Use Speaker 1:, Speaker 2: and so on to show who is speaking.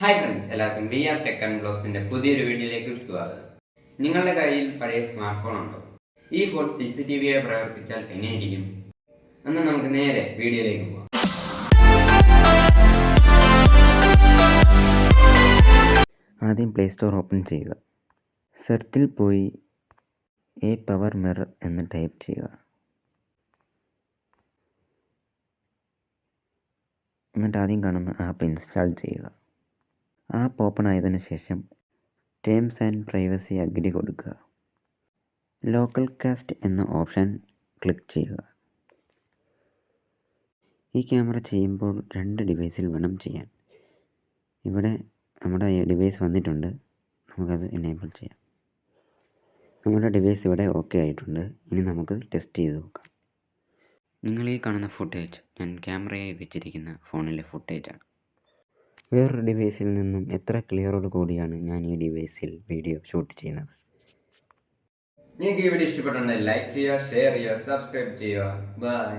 Speaker 1: Hi friends എല്ലാവർക്കും V R tech and ബ്ലോഗ്സിന്റെ പുതിയൊരു വീഡിയോയിലേക്ക് സ്വാഗതം. നിങ്ങളുടെ കയ്യിൽ പഴയ സ്മാർട്ട് ഫോൺ ഉണ്ടോ? ഈ phone C C T V ആയി പ്രവർത്തിച്ചാൽ എങ്ങനെയിരിക്കും? എന്നാൽ നമുക്ക് നേരെ വീഡിയോയിലേക്ക് പോകാം
Speaker 2: ആദ്യം പ്ലേ സ്റ്റോർ ഓപ്പൺ ചെയ്യുക. സെർച്ചിൽ പോയി എ പവർ മിറർ എന്ന് ടൈപ്പ് ചെയ്യുക. എന്നിട്ട് ആദ്യം കാണുന്ന ആപ്പ് ഇൻസ്റ്റാൾ ചെയ്യുക. ആപ്പ് ഓപ്പൺ ആയതിനു ശേഷം ടേംസ് ആൻഡ് പ്രൈവസി അഗ്രി കൊടുക്കുക. ലോക്കൽ കാസ്റ്റ് എന്ന ഓപ്ഷൻ ക്ലിക്ക് ചെയ്യുക. ഈ ക്യാമറ ചെയ്യുമ്പോൾ രണ്ട് ഡിവൈസിൽ വേണം ചെയ്യാൻ. ഇവിടെ നമ്മുടെ ഡിവൈസ് വന്നിട്ടുണ്ട്. നമുക്കത് എനേബിൾ ചെയ്യാം. നമ്മുടെ ഡിവൈസ് ഇവിടെ ഓക്കെ ആയിട്ടുണ്ട്. ഇനി നമുക്ക് ടെസ്റ്റ് ചെയ്ത് നോക്കാം. നിങ്ങൾ ഈ കാണുന്ന ഫുട്ടേജ് ഞാൻ ക്യാമറയായി വെച്ചിരിക്കുന്ന ഫോണിലെ ഫുട്ടേജാണ് വേറൊരു ഡിവൈസിൽ നിന്നും എത്ര ക്ലിയറോട് കൂടിയാണ് ഞാൻ ഈ ഡിവൈസിൽ വീഡിയോ ഷൂട്ട് ചെയ്യുന്നത്?
Speaker 1: നിങ്ങൾക്ക് ഈ വീഡിയോ ഇഷ്ടപ്പെട്ടുണ്ടെങ്കിൽ ലൈക്ക് ചെയ്യുക ഷെയർ ചെയ്യുക സബ്സ്ക്രൈബ് ചെയ്യുക. ബൈ